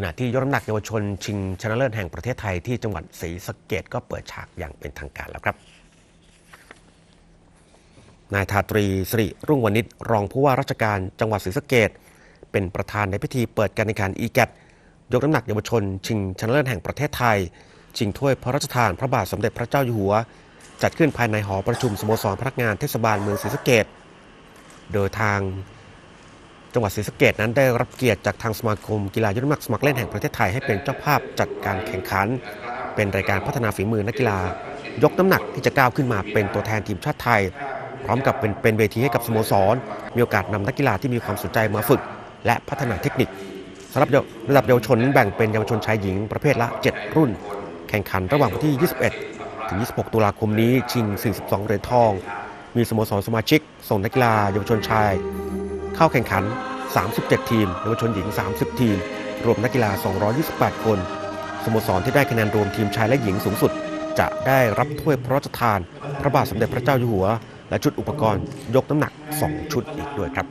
ขณะที่ยกน้ำหนักเยาวชนชิงชนะเลิศแห่งประเทศไทยที่จังหวัดศรีสะเกดก็เปิดฉากอย่างเป็นทางการแล้วครับนายทาตรีสิริรุ่งวณิชรองผู้ว่าราชการจังหวัดศรีสะเกดเป็นประธานในพิธีเปิดการแข่งขันอีแกตยกน้ำหนักเยาวชน ชิงชนะเลิศแห่งประเทศไทย ชิงถ้วยพระราชทานพระบาทสมเด็จพระเจ้าอยู่หัว จัดขึ้นภายในหอประชุมสโมสรพนักงานเทศบาลเมืองศรีสะเกดโดยทาง จังหวัดศรีสะเกดนั้นได้รับเกียรติจากทางสมาคมกีฬายกน้ำหนักสมัครเล่นแห่งประเทศไทยให้เป็นเจ้าภาพจัดการแข่งขัน เป็นรายการพัฒนาฝีมือนักกีฬา ยกน้ำหนักที่จะก้าวขึ้นมาเป็นตัวแทนทีมชาติไทย พร้อมกับเป็นเป็นเวทีให้กับสโมสร มีโอกาสนำนักกีฬาที่มีความสนใจมาฝึก และพัฒนาเทคนิคสำหรับระดับเยาวชนนั้นแบ่งเป็นเยาวชนชายหญิงประเภทละ 7 รุ่น แข่งขันระหว่างวันที่ 21 ถึง 26 ตุลาคมนี้ชิง 42 เหรียญทอง มีสโมสรสมาชิก ส่งนักกีฬาเยาวชนชาย เข้าแข่งขัน 37 ทีมเยาวชนหญิง 30 ทีม รวมนักกีฬา 228 คน สโมสรที่ได้คะแนนรวมทีมชายและหญิงสูงสุด จะได้รับถ้วยพระราชทาน พระบาทสมเด็จพระเจ้าอยู่หัว และชุดอุปกรณ์ยกน้ำหนัก 2 ชุดอีกด้วยครับ